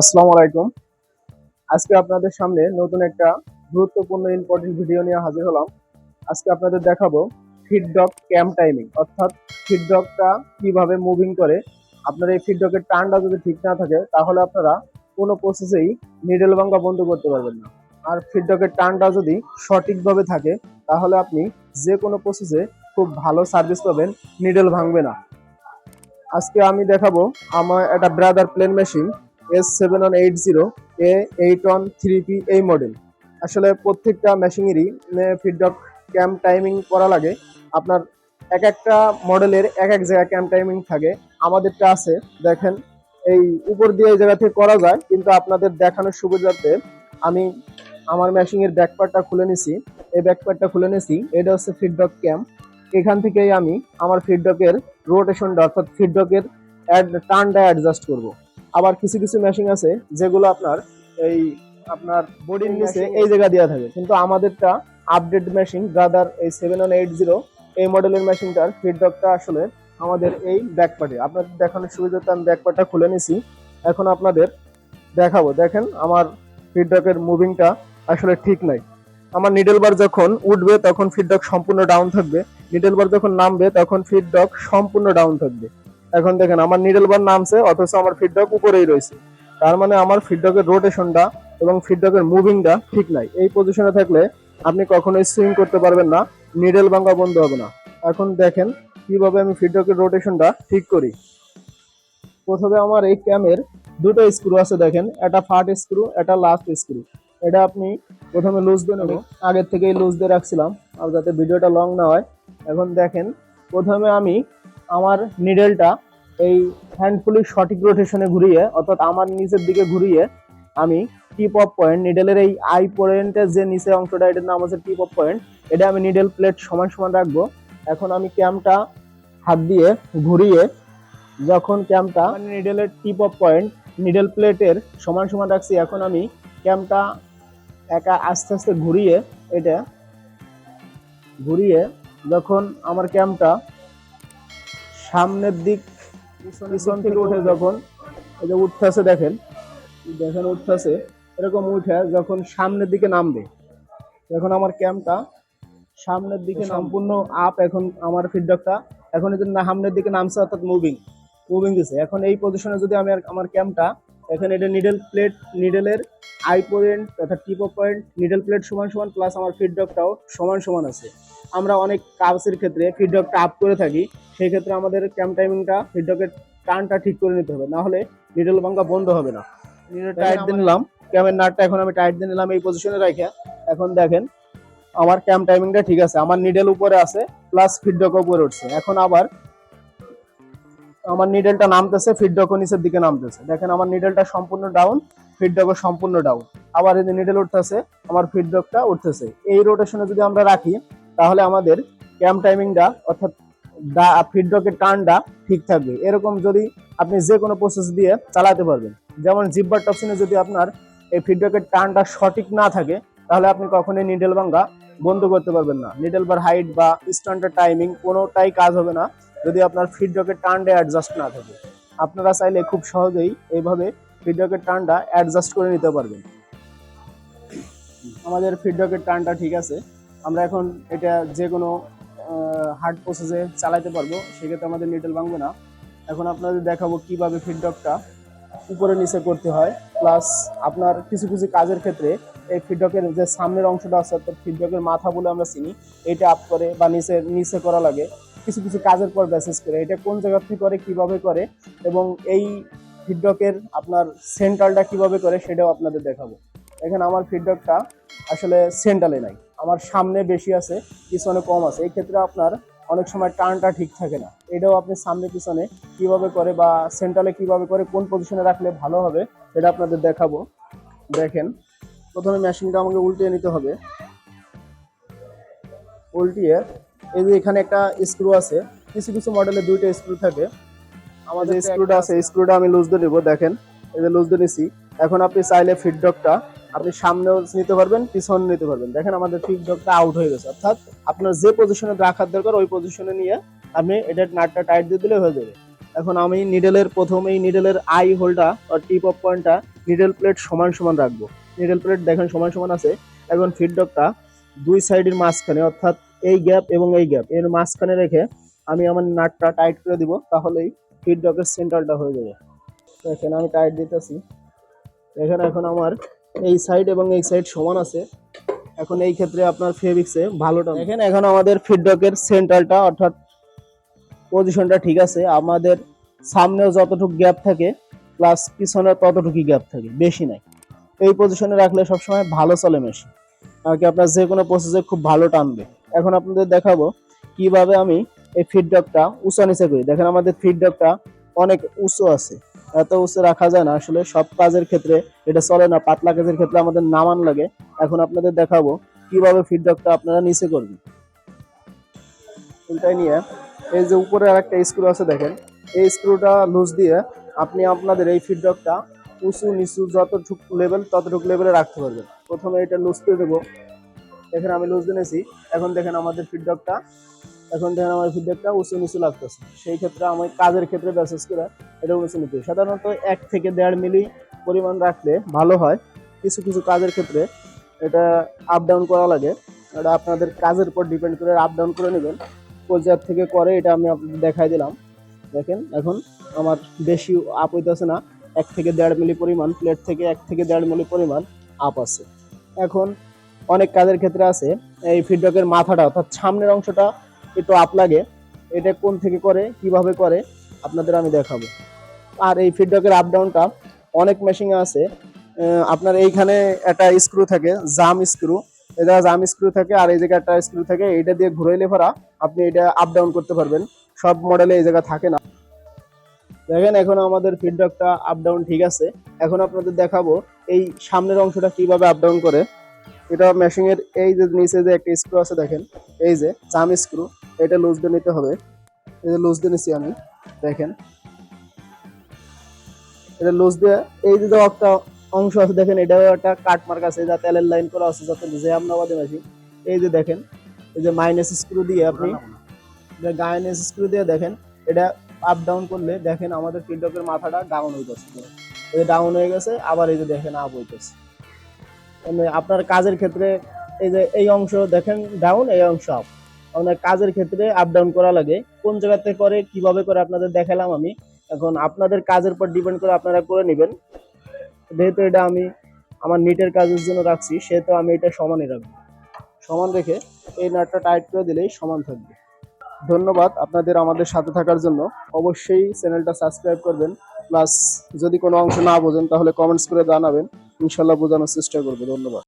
আসসালামু আলাইকুম। আজকে আপনাদের সামনে নতুন একটা গুরুত্বপূর্ণ ইম্পর্টেন্ট ভিডিও নিয়ে হাজির হলাম। আজকে আপনাদের দেখাবো ফিডডক ক্যাম টাইমিং অর্থাৎ ফিডডকটা কীভাবে মুভিং করে। আপনার এই ফিডডকের টার্নটা যদি ঠিক না থাকে, তাহলে আপনারা কোনো প্রসেসেই নিডল ভাঙ্গা বন্ধ করতে পারবেন না। আর ফিডডকের টার্নটা যদি সঠিকভাবে থাকে, তাহলে আপনি যে কোনো প্রসেসে খুব ভালো সার্ভিস পাবেন নিডল ভাঙবে না। আজকে আমি দেখাবো আমার একটা brother plain machine S seven one eight zero A eight one three P এই মডেল আসলে প্রত্যেকটা মেশিনেরই ফিডব্যাক ক্যাম্প টাইমিং করা লাগে। আপনার এক একটা মডেলের এক এক জায়গায় ক্যাম্প টাইমিং থাকে। আমাদেরটা আছে, দেখেন। এই উপর দিয়ে এই জায়গা থেকে করা যায়, কিন্তু আপনাদের দেখানোর সুবিধার্থে আমি আমার মেশিনের ব্যাকপার্টটা খুলে নিছি। এই ব্যাকপার্টটা খুলে নিছি, এটা হচ্ছে ফিডব্যাক ক্যাম্প এখান থেকেই আমি আমার ফিডব্যাকের রোটেশনটা অর্থাৎ ফিডব্যাকের টার্নটা অ্যাডজাস্ট করব। আবার কিছু কিছু মেশিন আছে যেগুলো আপনার এই আপনার বডির নিচে এই জায়গা দেওয়া থাকে। কিন্তু আমাদেরটা আপডেট মেশিন ব্রাদার এই সেভেন ওয়ান এইট জিরো এই মডেলের মেশিনটার ফিডব্যাকটা আসলে আমাদের এই ব্যাকপার্টে আপনাদের দেখানোর সুবিধাতে আমি ব্যাকপার্টটা খুলে নিছি। এখন আপনাদের দেখাবো। দেখেন আমার ফিডব্যাকের মুভিংটা আসলে ঠিক নাই। আমার নিডল বার যখন উঠবে তখন ফিডব্যাক সম্পূর্ণ ডাউন থাকবে। নিডল বার যখন নামবে তখন ফিডব্যাক সম্পূর্ণ ডাউন থাকবে। এখন দেখেন, আমার নিডল বার নামছে, অথচ আমার ফিডব্যাক উপরেই রয়েছে। তার মানে আমার ফিডব্যাকের রোটেশনটা এবং ফিডব্যাকের মুভিংটা ঠিক নাই। এই পজিশনে থাকলে আপনি কখনোই সুইং করতে পারবেন না নিডল ভাঙা বন্ধ হবে না। এখন দেখেন, কীভাবে আমি ফিডব্যাকের রোটেশনটা ঠিক করি। প্রথমে আমার এই ক্যামের দুটো স্ক্রু আছে দেখেন, একটা ফার্ট স্ক্রু একটা লাস্ট স্ক্রু এটা আপনি প্রথমে লুজ দিয়ে নেবেন। আগের থেকেই লুজ দিয়ে রাখছিলাম, আর যাতে ভিডিওটা লং না হয়। এখন দেখেন, প্রথমে আমি আমার নিডেলটা এই হ্যান্ডফুলি সঠিক রোটেশনে ঘুরিয়ে, অর্থাৎ আমার নিচের দিকে ঘুরিয়ে আমি টিপ অফ পয়েন্ট নিডেলের এই আই পয়েন্টের যে নিচে অংশটা, এটার নাম হচ্ছে টিপ অফ পয়েন্ট এটা আমি নিডেল প্লেট সমান সমান রাখব। এখন আমি ক্যামটা হাত দিয়ে ঘুরিয়ে যখন ক্যামটা নিডেলের টিপ অফ পয়েন্ট নিডেল প্লেটের সমান সমান রাখছি, এখন আমি ক্যামটা একা আস্তে আস্তে ঘুরিয়ে, এটা ঘুরিয়ে যখন আমার ক্যামটা সামনের দিক পিছন থেকে উঠে যখন এই যে উঠতেছে দেখেন দেখেন উঠতেছে এরকম উঠে যখন সামনের দিকে নামবে। এখন আমার ক্যাম্পটা সামনের দিকে সম্পূর্ণ আপ এখন আমার ফিডব্যাকটা এখন যদি না সামনের দিকে নামছে অর্থাৎ মুভিং মুভিং দিছে। এখন এই পজিশনে যদি আমি আর- আমার ক্যামটা এখানে এটা নিডেল প্লেট নিডেলের আই পয়েন্ট অর্থাৎ tip of point needle plate সমান সমান প্লাস আমার ফিডব্যাকটাও সমান সমান আছে। আমরা অনেক কাজের ক্ষেত্রে ফিডব্যাকটা আপ করে থাকি সেই ক্ষেত্রে আমাদের ক্যাম্প টাইমিংটা ফিডব্যাকের টার্নটা ঠিক করে নিতে হবে না হলে নিডল ভাঙ্গা বন্ধ হবে না। নিডল টাইট দিয়ে নিলাম ক্যামের নাটটা এখন আমি টাইট দিয়ে নিলাম এই পজিশনে রাখে এখন দেখেন আমার ক্যাম্প টাইমিংটা ঠিক আছে আমার নিডেল উপরে আছে প্লাস ফিডব্যাক উপরে উঠছে। এখন আবার আমার নিডেলটা নামতেছে ফিডব্যাকও নিচের দিকে নামতেছে। দেখেন আমার নিডেলটা সম্পূর্ণ ডাউন ফিডব্যাকও সম্পূর্ণ ডাউন আবার এই যে নিডেল উঠতেছে, আমার ফিডব্যাকটা উঠতেছে। এই রোটেশনে যদি আমরা রাখি, তাহলে আমাদের ক্যাম্প টাইমিংটা অর্থাৎ ফিডব্যাকের টার্নটা ঠিক থাকবে। এরকম যদি আপনি যে কোনো প্রসেস দিয়ে চালাতে পারবেন। যেমন জিব্বার টপসিনে যদি আপনার এই ফিডব্যাকের টার্নটা সঠিক না থাকে, তাহলে আপনি কখনোই নিডেল ভাঙ্গা বন্ধ করতে পারবেন না। নিডেল বার হাইট বা স্ট্যান্ডার্ড টাইমিং কোনোটাই কাজ হবে না। যদি আপনার ফিডব্যাকের টার্নটা অ্যাডজাস্ট না থাকে। আপনারা চাইলে খুব সহজেই এইভাবে ফিডব্যাকের টার্নটা অ্যাডজাস্ট করে নিতে পারবেন। আমাদের ফিডব্যাকের টার্নটা ঠিক আছে। আমরা এখন এটা যে কোনো হার্ড প্রসেসে চালাতে পারব, সেক্ষেত্রে আমাদের নিডল ভাঙবে না। এখন আপনাদের দেখাবো কীভাবে ফিডব্যাকটা উপরে নিচে করতে হয়। প্লাস আপনার কিছু কিছু কাজের ক্ষেত্রে এই ফিডব্যাকের যে সামনের অংশটা আছে, অর্থাৎ ফিডব্যাকের মাথা বলে আমরা চিনি, এটা আপ করে বা নিচে নিচে করা লাগে। কিছু কিছু কাজের পর বেসিস করে, এটা কোন জায়গা থেকে করে, কীভাবে করে, এবং এই ফিডব্যাকের আপনার সেন্ট্রালটা কীভাবে করে সেটাও আপনাদের দেখাবো। এখানে আমার ফিডব্যাকটা আসলে সেন্ট্রালে নাই, আমার সামনে বেশি আছে, পিছনে কম আছে। এই ক্ষেত্রে আপনার অনেক সময় টার্নটা ঠিক থাকে না। এটাও আপনি সামনে পিছনে কীভাবে করে বা সেন্ট্রালে কীভাবে করে, কোন পজিশনে রাখলে ভালো হবে এটা আপনাদের দেখাবো। দেখেন, প্রথমে মেশিনটা আমাকে উল্টিয়ে নিতে হবে। উল্টিয়ে এই যে এখানে একটা স্ক্রু আছে। কিছু কিছু মডেলে দুইটা স্ক্রু থাকে। আমাদের স্ক্রুটা আছে স্ক্রুটা আমি লুজ দিয়ে নেব দেখেন। এই যে লুজ দিয়ে নিছি। এখন আপনি চাইলে ফিডডকটা আপনি সামনেও নিতে পারবেন পিছন নিতে পারবেন। দেখেন আমাদের ফিডডকটা আউট হয়ে গেছে। অর্থাৎ আপনার যে পজিশনে রাখার দরকার ওই পজিশনে নিয়ে আপনি এটা নাটটা টাইট দিয়ে দিলে হয়ে যাবে। এখন আমি নিডেলের প্রথমেই নিডেলের আই হোলটা আর টিপ অফ পয়েন্টটা নিডেল প্লেট সমান সমান রাখব। নিডেল প্লেট দেখেন সমান সমান আছে। এখন ফিডডকটা দুই সাইডের মাঝখানে অর্থাৎ এই গ্যাপ এবং এই গ্যাপ। এর মাঝখানে রেখে আমি আমার নাটটা টাইট করে দিব, তাহলেই ফিডডকের সেন্টারটা হয়ে যাবে। এখানে আমি টাইট দিতেছি। এখানে এখন আমার এই সাইড এবং এই সাইড সমান আছে। এখন এই ক্ষেত্রে আপনার ফেভিক্সে ভালোটা দেখেন, এখন আমাদের ফিডডকের সেন্টারটা অর্থাৎ পজিশনটা ঠিক আছে। আমাদের সামনেও যতটুকু গ্যাপ থাকে প্লাস পিছনে ততটুকুই গ্যাপ থাকে, বেশি নাই। এই পজিশনে রাখলে সবসময় ভালো চলে মেশিন আর কি আপনার যে কোনো প্রসেসে খুব ভালো টানবে। এখন আপনাদের দেখাবো কীভাবে আমি এই ফিডডকটা উঁচা নিচে করি। দেখেন আমাদের ফিডডকটা অনেক উঁচু আছে। এত উঁচু রাখা যায় না, আসলে সব কাজের ক্ষেত্রে এটা চলে না, পাতলা কাজের ক্ষেত্রে আমাদের নামান লাগে। এখন আপনাদের দেখাবো কীভাবে ফিডডকটা আপনারা নিচে করবেন। উল্টাই নিয়ে এই যে উপরে আর একটা স্ক্রু আছে দেখেন, এই স্ক্রুটা লুজ দিয়ে আপনি আপনাদের এই ফিডডকটা উঁচু নিচু যতটুকু লেভেল ততটুকু লেভেলে রাখতে পারবেন। প্রথমে এটা লুজ করে দেবো। দেখেন আমি লুজ দিয়েছি এখন দেখেন আমাদের ফিডব্যাকটা এখন দেখেন আমার ফিডব্যাকটা উঁচু নিচু লাগতেছে। সেই ক্ষেত্রে আমি কাজের ক্ষেত্রে বিশেষ করে এটা উঁচু নিচু সাধারণত এক থেকে দেড় মিলি পরিমাণ রাখলে ভালো হয়। কিছু কিছু কাজের ক্ষেত্রে এটা আপ ডাউন করা লাগে। এটা আপনাদের কাজের উপর ডিপেন্ড করে আপ ডাউন করে নেবেন। পর্যায় থেকে করে এটা আমি আপনাদের দেখাই দিলাম। দেখেন, এখন আমার বেশি আপ হইতেছে না। এক থেকে দেড় মিলি পরিমাণ প্লেট থেকে এক থেকে দেড় মিলি পরিমাণ আপ আছে। এখন অনেক কাজের ক্ষেত্রে আছে। এই ফিডব্যাকের মাথাটা অর্থাৎ সামনের অংশটা একটু আপ লাগে। এটা কোন থেকে করে, কীভাবে করে, আপনাদের আমি দেখাবো। আর এই ফিডব্যাকের আপ ডাউনটা অনেক মেশিনে আছে। আপনার এইখানে একটা স্ক্রু থাকে, জাম স্ক্রু এটা জাম স্ক্রু থাকে আর এই জায়গায় একটা স্ক্রু থাকে। এটা দিয়ে ঘুরাইলে ভরা আপনি এটা আপ ডাউন করতে পারবেন। সব মডেলে এই জায়গা থাকে না। দেখেন, এখন আমাদের ফিডব্যাকটা আপ ডাউন ঠিক আছে। এখন আপনাদের দেখাবো এই সামনের অংশটা কীভাবে আপ ডাউন করে। এটা মেশিনের এই যে নিচে যে একটা স্ক্রু আছে দেখেন এই যে জাম স্ক্রু এটা লুজ দিয়ে নিতে হবে। এই যে লুজ দিয়ে নিছি আমি দেখেন। এটা লুজ দিয়ে এই যে একটা অংশ আছে দেখেন এটাও একটা কাট মার্ক আছে যা তেলের লাইন করা আছে যাতে যে আমনাবাদে মেশিন এই যে দেখেন এই যে মাইনাস স্ক্রু দিয়ে আপনি গাইনাস স্ক্রু দিয়ে দেখেন এটা আপ ডাউন করলে দেখেন আমাদের ফিডব্যাকের মাথাটা ডাউন হইতেছে। এই ডাউন হয়ে গেছে আবার এই যে দেখেন আপ হইতেছে। আপনার কাজের ক্ষেত্রে এই যে এই অংশ দেখেন ডাউন এই অংশ আপ আপনার কাজের ক্ষেত্রে আপ ডাউন করা লাগে। কোন জায়গাতে করে, কীভাবে করে আপনাদের দেখালাম আমি। এখন আপনাদের কাজের উপর ডিপেন্ড করে আপনারা করে নেবেন। যেহেতু এটা আমি আমার নিটের কাজের জন্য রাখছি, সেহেতু আমি এটা সমানই রাখব। সমান রেখে এই নাটটা টাইট করে দিলেই সমান থাকবে। ধন্যবাদ আপনাদের আমাদের সাথে থাকার জন্য। অবশ্যই চ্যানেলটা সাবস্ক্রাইব করবেন। প্লাস যদি কোনো অংশ না বোঝেন, তাহলে কমেন্টস করে জানাবেন। ইনশাল্লাহ বোঝানোর চেষ্টা করব। ধন্যবাদ।